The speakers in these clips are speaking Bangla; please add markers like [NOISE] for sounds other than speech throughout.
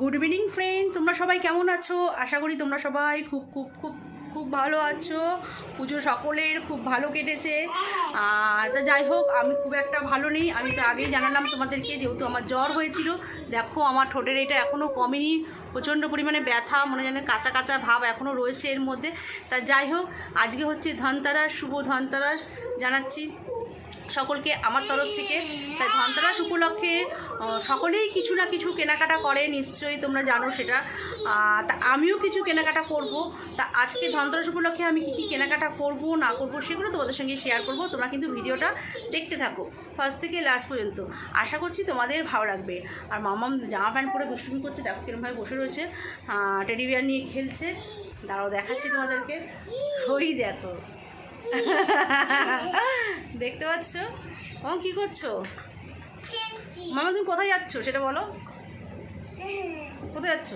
গুড ইভিনিং ফ্রেন্ড তোমরা সবাই কেমন আছো? আশা করি তোমরা সবাই খুব খুব খুব খুব ভালো আছো। পুজো সকলের খুব ভালো কেটেছে। তা যাই হোক, আমি খুব একটা ভালো নেই। আমি তো আগেই জানালাম তোমাদেরকে, যেহেতু আমার জ্বর হয়েছিল। দেখো, আমার ঠোঁটের এটা এখনও কমেনি। প্রচণ্ড পরিমাণে ব্যথা, মনে জানে কাঁচা কাঁচা ভাব এখনও রয়েছে এর মধ্যে। তা যাই হোক, আজকে হচ্ছে ধনতারাস, শুভ ধনতারাস জানাচ্ছি সকলকে আমার তরফ থেকে। তাই ধনতেরাস উপলক্ষে সকলেই কিছু না কিছু কেনাকাটা করে, নিশ্চয়ই তোমরা জানো সেটা। তা আমিও কিছু কেনাকাটা করব। তা আজকে ধনতেরাস উপলক্ষে আমি কী কী কেনাকাটা করব, না করব, সেগুলো তোমাদের সঙ্গে শেয়ার করব। তোমরা কিন্তু ভিডিওটা দেখতে থাকো ফার্স্ট থেকে লাস্ট পর্যন্ত। আশা করছি তোমাদের ভালো লাগবে। আর মামাম জামা প্যান্ট পরে দুষ্টুমি করছে, দেখো কিরমভাবে বসে রয়েছে। টেডি বিয়ার নিয়ে খেলছে। দাঁড়াও, দেখাচ্ছি তোমাদেরকে। ওই দেখো। [LAUGHS] দেখতে পাচ্ছ? ও, কি করছ? মামা তুমি কোথায় যাচ্ছ? সেটা বলো। কোথায় যাচ্ছ?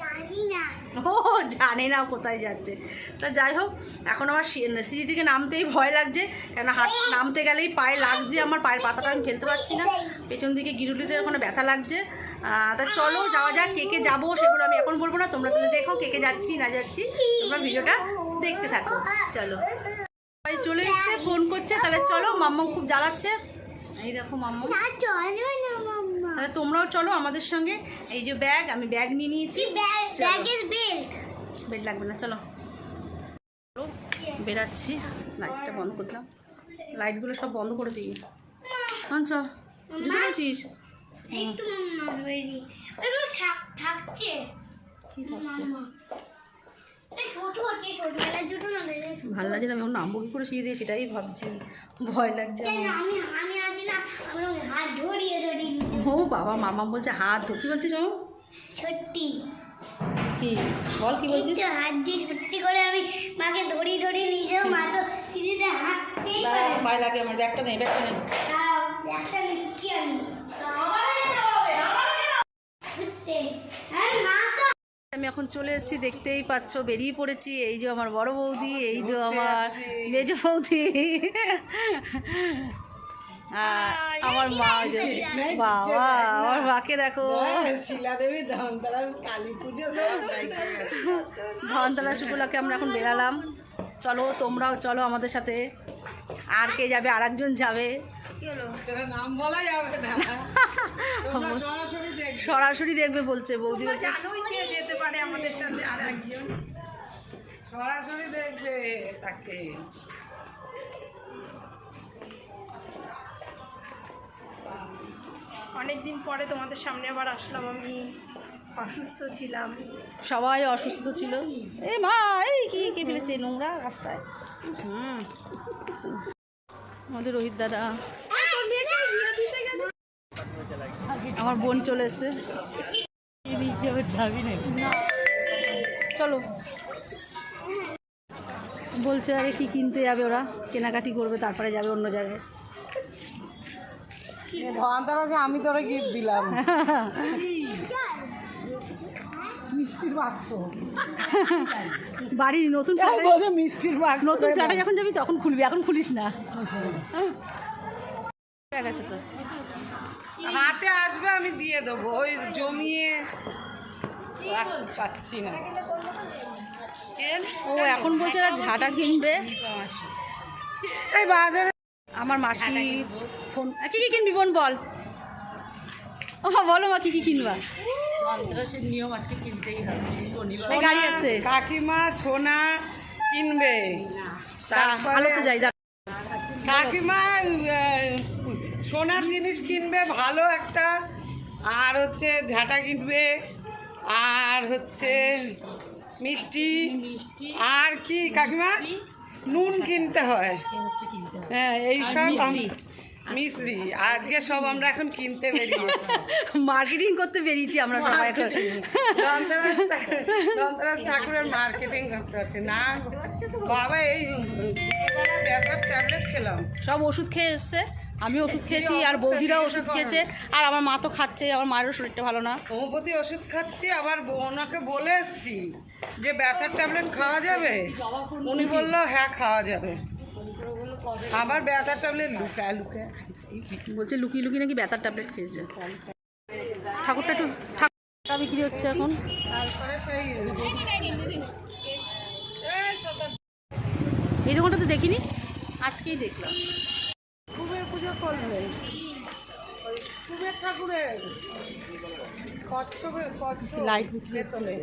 জানি না ও জানে না কোথায় যাচ্ছে। তা যাই হোক এখন আমার সিঁড়ি থেকে নামতেই ভয় লাগছে কেন হাট নামতে গেলেই পায়ে লাগছে আমার পায়ের পাতাটা আমি ফেলতে পারছি না। পেছন দিকে গিরুলিতে ওখানে ব্যথা লাগছে। তা চলো যাওয়া যাক কে কে যাব সেগুলো আমি এখন বলব না তোমরা তুমি দেখো কে কে যাচ্ছি না যাচ্ছি। তোমরা ভিডিওটা দেখতে থাকো। চলো। চলে এসছে ফোন করছে তাহলে চলো মাম্মা খুব জ্বালাচ্ছে। এই দেখো মাম্মা তা চলো না মাম্মা। তাহলে তোমরাও চলো আমাদের সঙ্গে। এই যে ব্যাগ আমি ব্যাগ নিয়ে নিয়েছি। ব্যাগের বেল্ট। বেড লাগবে না চলো। বেরাচ্ছি। লাইটটা বন্ধ করলাম লাইটগুলো সব বন্ধ করে দিই। হ্যাঁ চল বুঝতে পেরেছিস থাকছে। ভালো লাগছে না আমি নামবো কি করে শিখে দিয়ে সেটাই ভাবছি। ভয় লাগছে আমি না হাত ধরিয়ে ধরিয়ে ও বাবা মামা বলছে হাত ধর। কি বলছিস মামা? সত্যি। কি? বল কি বলছিস? হাত দিয়ে সত্যি করে আমি মাকে ধরিয়ে ধরিয়ে নিয়ে যাব মা তো সিঁড়িতে হাত দিয়েই পারে লাগে আমার ব্যাগটা নেই ব্যাগটা নেই নিচ্ছি আমি? আমি এখন চলে এসেছি দেখতেই পাচ্ছ বেরিয়ে পড়েছি। এই যে আমার বড় বৌদি এই যে আমার মেজ বৌদি। আমার মা বাবা আমার মাকে দেখো। শিলা দেবী ধনতেরাস কালী পুজো ধনতলা উপলক্ষে আমরা এখন বেরালাম। চলো তোমরাও চলো আমাদের সাথে। আর কে যাবে? আর একজন যাবে সরাসরি দেখবে। বলছে বৌদি বলছে। যেতে পারে আমাদের সাথে আর একজন সরাসরি দেখবে তাকে। অনেকদিন পরে তোমাদের সামনে আবার আসলাম, আমি অসুস্থ ছিলাম। সবাই অসুস্থ ছিল। এ মা, এই কি, কে ফেলেছে? নোংরা রাস্তায়। আমাদের রোহিত দাদা। আমার বোন চলে এসছে। চলো। বলছে আগে কি কিনতে যাবে ওরা? কেনাকাটি করবে, তারপরে যাবে অন্য জায়গায়। ধনতেরাসে আমি তোরা গিফট দিলাম। মিষ্টির বাক্স। বাড়ির নতুন মিষ্টির বাক্স। নতুন ফ্ল্যাটে যখন যাবি তখন খুলবি এখন খুলিস না। গেছে তো হাতে আসবে আমি দিয়ে দেবো। ওই জমিয়ে পাচ্ছি না। ও এখন বলছে এরা ঝাঁটা কিনবে। এই বাজারে আমার মাসি ফোন কি কি কিনবি বোন বল। ও মা, বলো মা কি কি কিনবা? নিয়ম আজকে কিনতেই হবে গাড়ি আছে। কাকিমা সোনা কিনবে। তারপরে আলোতে যাই কাকিমা সোনার জিনিস কিনবে ভালো একটা। আর হচ্ছে ঝাঁটা কিনবে। আর হচ্ছে মিষ্টি। আর কি কাকিমা? নুন কিনতে হয়। হ্যাঁ। এই সব। মিশ্রি আজকে সব আমরা এখন কিনতে বেরিয়েছি। [LAUGHS] মার্কেটিং করতে বেরিয়েছি আমরা সবাই এখন। ধনতেরাস ধনতেরাস ঠাকুরের মার্কেটিং করতে হচ্ছে। না বাবা এই ব্যথার ট্যাবলেট খেলাম। সব ওষুধ খেয়ে এসছে। আমি ওষুধ খেয়েছি আর বৌদিরাও ওষুধ খেয়েছে আর আমার মা তো খাচ্ছে আমার মায়েরও শরীরটা ভালো না। হোমিওপ্যাথি ওষুধ খাচ্ছি আবার ওনাকে বলে এসছি যে ব্যথার ট্যাবলেট খাওয়া যাবে? উনি বলল হ্যাঁ খাওয়া যাবে। আবার ব্যথার ট্যাবলেট লুকায় লুকায়। বলছে লুকিয়ে লুকিয়ে নাকি ব্যথার ট্যাবলেট খেয়েছে। ঠাকুরটা একটু ঠাকুর তা বিক্রি হচ্ছে এখন। এই দোকানটা তো দেখিনি আজকেই দেখলাম। করলেন? কুবের ঠাকুরের। কচ্ছপের কচ্ছপ। লাইট বিক্রি পেতলে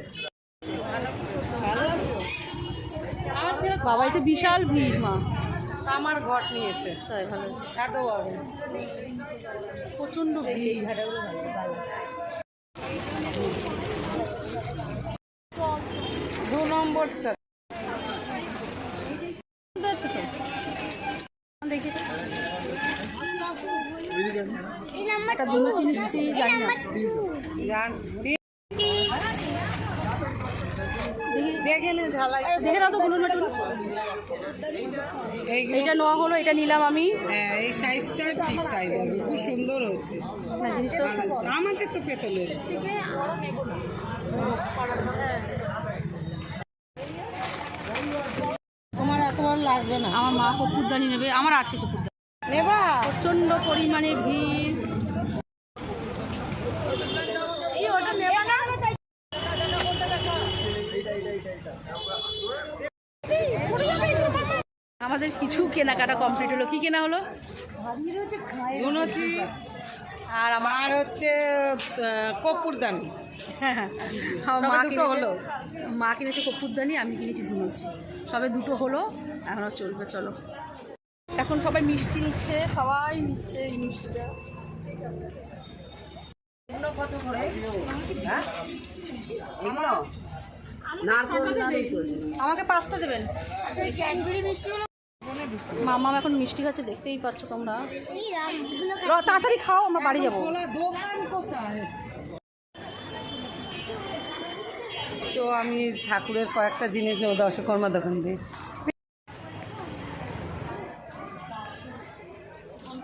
বাবাই তো বিশাল ভিড় মা। আমার ঘট নিয়েছে। তাই ভালো এত বড়। প্রচণ্ড ভিড়। দু নম্বরটা আছে তো দেখি এই একটা দুলচি নিচ্ছি জানি না। দেখে নে ঝালাই দেখে নাও তো গুলো এইটা নেওয়া হলো এটা নিলাম আমি। হ্যাঁ এই সাইজটা ঠিক সাইজ আছে খুব সুন্দর। হচ্ছে না জিনিসটা আমাদের তো পেতলের। তোমার এত বড় লাগবে না। আমার মা কপুরদানি নেবে আমার আছে কপুরদানি নেবা? প্রচণ্ড পরিমাণে ভিড়। আমাদের কিছু কেনাকাটা কমপ্লিট হলো। কি কেনা হলো? আর আমার হচ্ছে কপুরদান হ্যাঁ হ্যাঁ। আমার মা কিনেছে হলো? মা কিনেছে কপুরদানি আমি কিনেছি ধুনুচি। সবে দুটো হলো এখনও চলবে চলো। এখন সবাই মিষ্টি নিচ্ছে সবাই নিচ্ছে এই মিষ্টিটা। আমাকে পাঁচটা দেবেন? মামা এখন মিষ্টি খাচ্ছে দেখতেই পাচ্ছ তোমরা। তাড়াতাড়ি খাও আমরা বাড়ি যাব। তো আমি ঠাকুরের কয়েকটা জিনিস নেব দশকর্মা দোকান দিয়ে।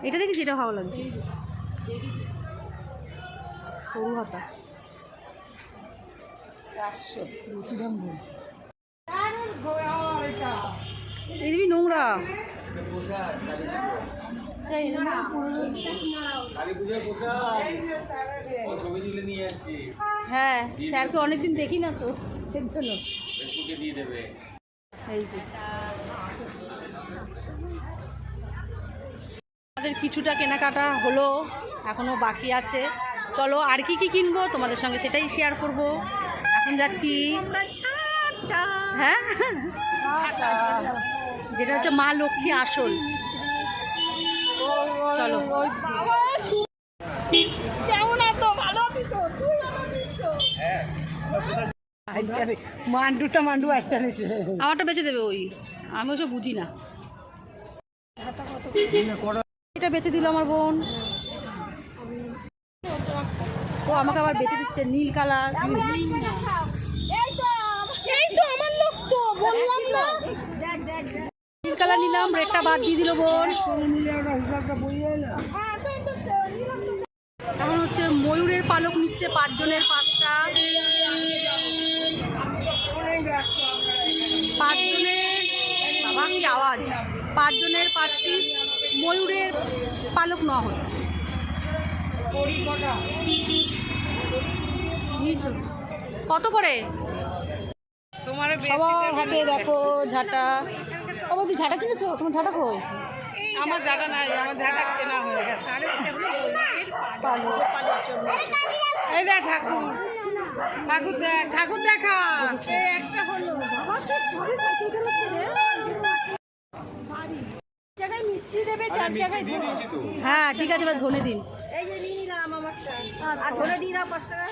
এটা দেখি যেটা ভালো লাগছে। সরু হাতা। চারশো। এই দিবি নোংরা। হ্যাঁ স্যারকে অনেকদিন দেখি না তো এর জন্য এই যে। আমাদের কিছুটা কেনাকাটা হলো এখনও বাকি আছে। চলো আর কি কি কিনবো তোমাদের সঙ্গে সেটাই শেয়ার করব। এখন যাচ্ছি। হ্যাঁ? যেটা হচ্ছে মা লক্ষ্মী আসল। চলো। কেমন আছো? ভালো মান্ডুটা মান্ডু আচ্ছা আমারটা বেচে দেবে ওই। আমি ওসব বুঝি না। এটা বেচে দিল আমার বোন। ও আমাকে আবার বেচে দিচ্ছে নীল কালার। নীল কালার নিলাম রেটটা বাদ দিয়ে দিল বোন। এখন হচ্ছে ময়ূরের পালক নিচ্ছে পাঁচজনের পাঁচটা। পাঁচজনের বাবা কি আওয়াজ? পাঁচজনের পাঁচ পিস ময়ূরের পালক নেওয়া হচ্ছে। কত করে? তোমার সবার হাতে দেখো ঝাঁটা। ও বলছি ঝাঁটা কিনেছো? তোমার ঝাঁটা কই? আমার ঝাঁটা নাই আমার ঝাঁটা কেনা হয়ে গেছে। এই দেখ ঠাকুর। ঠাকুর দেখ ঠাকুর দেখা একটা হলো। বাবা মিস্ত্রি দেবে চার জায়গায় হ্যাঁ ঠিক আছে এবার ধনে দিন। এই যে নিয়ে নিলাম আমারটা আর ধরে দিয়ে দাও পাঁচ টাকা।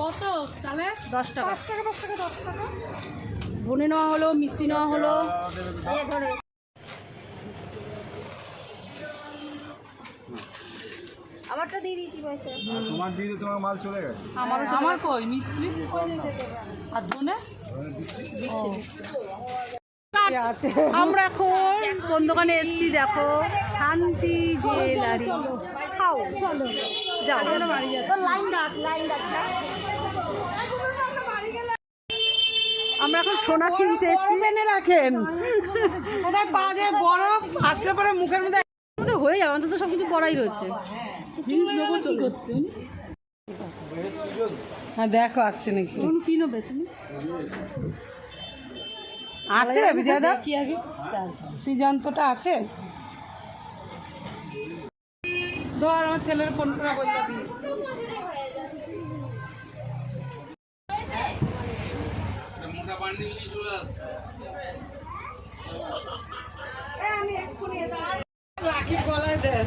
কত? তাহলে দশ টাকা। পাঁচ টাকা পাঁচ টাকা দশ টাকা। ধনে নেওয়া হলো মিষ্টি নেওয়া হলো। আমারটা দিয়ে দিয়েছি পয়সা। তোমার দিদি তোমার মাল চলে গেছে। আমারও আমার কই? মিষ্টি? আর ধনে? আমরা এখন কোন দোকানে এসছি দেখো। শান্তি জুয়েলারি। খাও। চলো। যাও। লাইন ডাক লাইন ডাক আমরা এখন সোনা কিনতে এসছি। এনে রাখেন। কোথায় যায় বরফ? আসলে পরে মুখের মধ্যে আমাদের হয়ে যাবে আমাদের তো সব কিছু করাই রয়েছে। জিনিস নেব চলো। হ্যাঁ দেখো আছে নাকি। কোন কি নেবে তুমি? আছে বিজয়দা সিজন্তটা আছে? ধর আমার ছেলের ফোন করে বলল দি। রাখি গলায় দেন।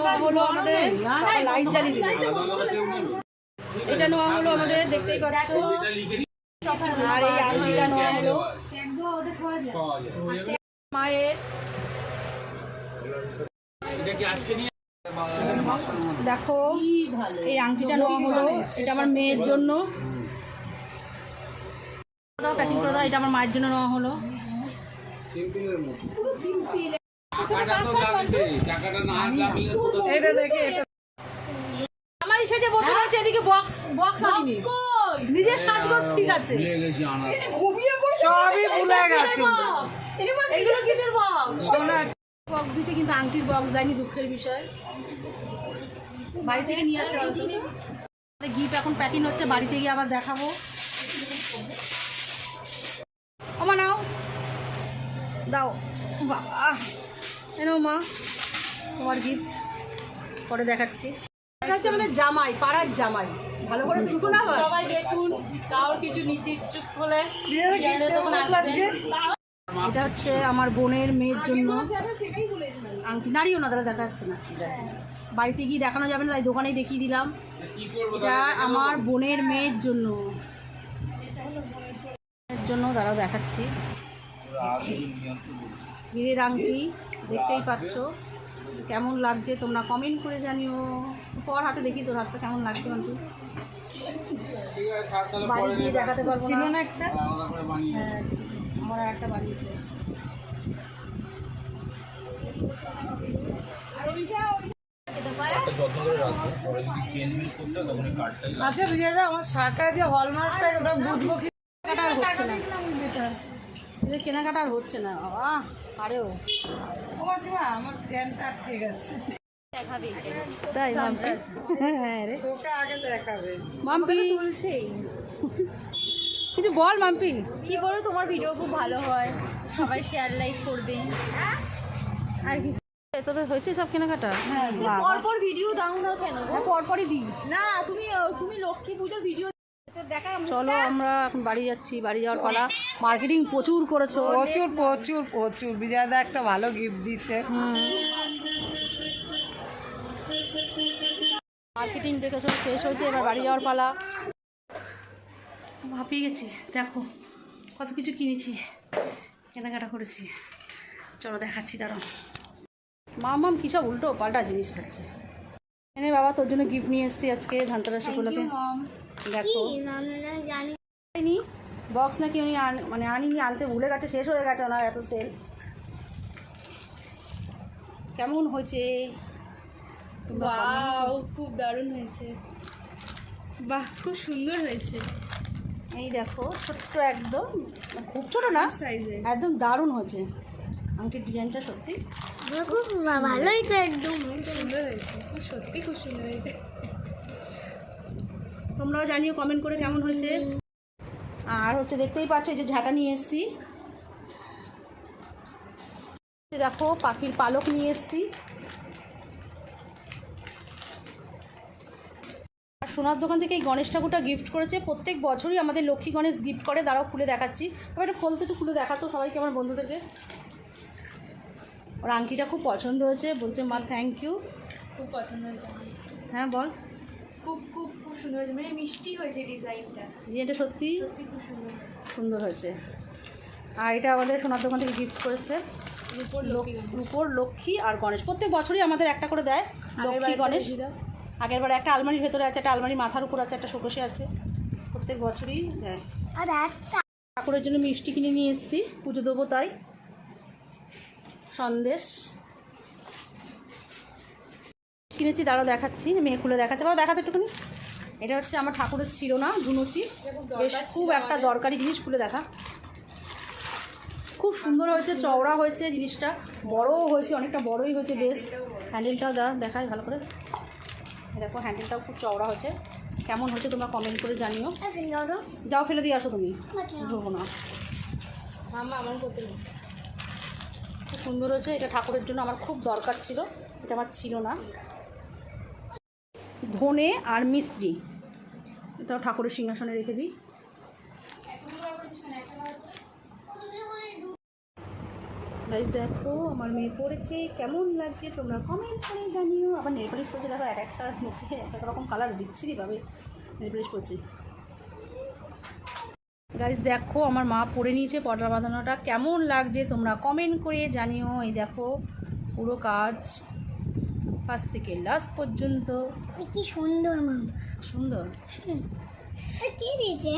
নেওয়া হলো আমাদের লাইট জ্বালিয়ে দিল এটা নেওয়া হলো আমাদের দেখতেই পাচ্ছ। আর এই আংটিটা নেওয়া হলো। মায়ের। দেখো এই আংটিটা নেওয়া হলো। এটা আমার মেয়ের জন্য। প্যাকিং করে দাও এটা আমার মায়ের জন্য নেওয়া হলো। সিম্পলের মতো। তো এটা দেখে এটা আমার সেজে বসে আছে এদিকে বক্স বক্স আনিনি নিজের সাজগোজ ঠিক আছে। ভুলে গেছি সবই ভুলে গেছে এগুলো কিসের বক্স সোনা বক্স দিচ্ছে কিন্তু আংটির বক্স দেয়নি দুঃখের বিষয়। বাড়ি থেকে নিয়ে আসতে গিফট এখন প্যাকিং হচ্ছে বাড়িতে গিয়ে আবার দেখাবো। ওমা নাও। দাও। বাবা এনো মা তোমার গিফট পরে দেখাচ্ছি। এটা হচ্ছে আমাদের জামাই পাড়ার জামাই। ভালো করে আবার সবাই দেখুন কিছু নিতে হলে এটা হচ্ছে আমার বোনের মেয়ের জন্য। আংটি। নাড়িও না তারা দেখা যাচ্ছে না। বাড়িতে গিয়ে দেখানো যাবে না তাই দোকানেই দেখিয়ে দিলাম। এটা আমার বোনের মেয়ের জন্য। এর জন্য দাঁড়াও দেখাচ্ছি। হীরের আংটি। দেখতেই পাচ্ছ। কেমন লাগছে তোমরা কমেন্ট করে জানিও। পর হাতে দেখি তোর হাতটা কেমন লাগছে তাহলে বাড়ি গিয়ে দেখাতে পারব ছিল না একটা? হ্যাঁ আমার একটা বানিয়েছে আচ্ছা বিজয়দা আমার শাখায় যে হলমার্কটা ওটা বুঝব কি আর হচ্ছে না কেনাকাটা আর হচ্ছে না বাবা আরেও ও। মাসিমা আমার প্যান্টটা ঠিক আছে। তাই মাম্পি হ্যাঁ রে। তোকে আগে দেখাবে। মাম্পি। কিছু বল মাম্পি। কি বলো তোমার ভিডিও খুব ভালো হয়। সবাই শেয়ার লাইক করবে। আর কি? তোদের হয়েছে সব কেনাকাটা? হ্যাঁ পরপর ভিডিও ডাউন হয় কেন পরপরই দিই। না তুমি তুমি লক্ষ্মী পুজোর ভিডিও চলো আমরা এখন বাড়ি যাচ্ছি বাড়ি যাওয়ার পালা। মার্কেটিং প্রচুর করেছ। প্রচুর প্রচুর প্রচুর। বিজয়দা একটা ভালো গিফট দিচ্ছে। মার্কেটিং দেখেছ শেষ হয়েছে এবার বাড়ি যাওয়ার পালা। ভাপিয়ে গেছি দেখো কত কিছু কিনেছি কেনাকাটা করেছি। চলো দেখাচ্ছি দাঁড়াও। মাম মাম কী সব উল্টো পাল্টা জিনিস খাচ্ছে। এনে বাবা তোর জন্য গিফট নিয়ে এসেছি আজকে ধানতেরাস উপলক্ষে দেখো। জানি। বক্স নাকি উনি আন- মানে আনিনি আনতে ভুলে গেছে শেষ হয়ে গেছে ওনার এত সেল কেমন হয়েছে? বাহ খুব দারুণ হয়েছে। বাহ খুব সুন্দর হয়েছে। এই দেখো ছোট্ট একদম মানে খুব ছোট না সাইজে একদম দারুণ হয়েছে। আংটির ডিজাইনটা সত্যি। খুব ভালোই তো একদম। সুন্দর হয়েছে খুব সত্যি খুব সুন্দর হয়েছে। তোমরাও জানিও কমেন্ট করে কেমন হয়েছে। আর হচ্ছে দেখতেই পাচ্ছ এই যে ঝাঁটা নিয়ে এসেছি। দেখো পাখির পালক নিয়ে এসেছি। আর সোনার দোকান থেকে এই গণেশ ঠাকুরটা গিফট করেছে। প্রত্যেক বছরই আমাদের লক্ষ্মী গণেশ গিফট করে দাঁড়াও খুলে দেখাচ্ছি। তবে এটা খোলতে একটু খুলে দেখাতো সবাইকে আমার বন্ধুদেরকে। ওর আংটিটা খুব পছন্দ হয়েছে বলছে মা থ্যাংক ইউ খুব পছন্দ হয়েছে। হ্যাঁ বল। খুব খুব খুব সুন্দর হয়েছে। মানে মিষ্টি হয়েছে ডিজাইনটা। ডিজাইনটা সত্যি সত্যি খুব সুন্দর সুন্দর হয়েছে। আর এটা আমাদের সোনার দোকান থেকে গিফট করেছে। রূপোর লক্ষ্মী আর গণেশ। প্রত্যেক বছরই আমাদের একটা করে দেয় লক্ষ্মী আগেরবার একটা গণেশ আগের বার একটা আলমারির ভেতরে আছে একটা আলমারি মাথার উপর আছে একটা শোকসে আছে। প্রত্যেক প্রত্যেক বছরই দেয়। আর একটা ঠাকুরের জন্য মিষ্টি কিনে নিয়ে এসেছি পুজো দেবো তাই। সন্দেশ। কিনেছি দাঁড়াও দেখাচ্ছি মেয়ে খুলে দেখাচ্ছে। বাবা দেখাতে একটুখানি। এটা হচ্ছে আমার ঠাকুরের ছিল না ধুনুচি বেশ খুব একটা দরকারি জিনিস খুলে দেখা। খুব সুন্দর হয়েছে চওড়া হয়েছে জিনিসটা। বড়ও হয়েছে অনেকটা বড়ই হয়েছে বেশ। হ্যান্ডেলটাও দা দেখায় ভালো করে। দেখো হ্যান্ডেলটাও খুব চওড়া হয়েছে। কেমন হয়েছে তোমরা কমেন্ট করে জানিও। যাও ফেলে দিয়ে আসো তুমি। ধরবো না। খুব সুন্দর হয়েছে এটা ঠাকুরের জন্য আমার খুব দরকার ছিল। এটা আমার ছিল না। ধনে আর মিশ্রি। এটা ঠাকুরের সিংহাসনে রেখে দিই। গাইজ দেখো, আমার মেয়ে পড়েছে। কেমন লাগছে তোমরা কমেন্ট করে জানিও। আবার নেল পালিশ করছে। দেখো, এক একটা মুখে এক এক রকম কালার বিচ্ছিরি ভাবে নেল পালিশ করছে। গাইজ দেখো, আমার মা পরে নিয়েছে পটলা বাঁধানোটা। কেমন লাগছে তোমরা কমেন্ট করে জানিও। এই দেখো, পুরো কাজ। ফার্স্ট থেকে লাস্ট পর্যন্ত। কি সুন্দর মাম সুন্দর? কি দিয়েছে?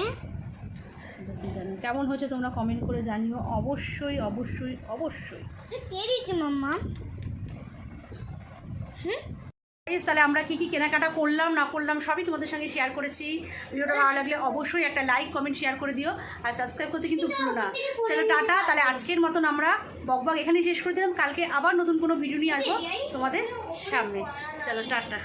কেমন হয়েছে তোমরা কমেন্ট করে জানিও। অবশ্যই অবশ্যই অবশ্যই। কে দিয়েছে মাম্মা? Guys, তাহলে আমরা কি কি কেনাকাটা করলাম না করলাম সবই তোমাদের সঙ্গে শেয়ার করেছি। ভিডিওটা ভালো লাগলে অবশ্যই একটা লাইক কমেন্ট শেয়ার করে দিও। আর সাবস্ক্রাইব করতে কিন্তু ভুলো না। চলো টাটা। তাহলে আজকের মতন আমরা বকবক এখানেই শেষ করে দিলাম। কালকে আবার নতুন কোনো ভিডিও নিয়ে আসব তোমাদের সামনে। চলো টাটা।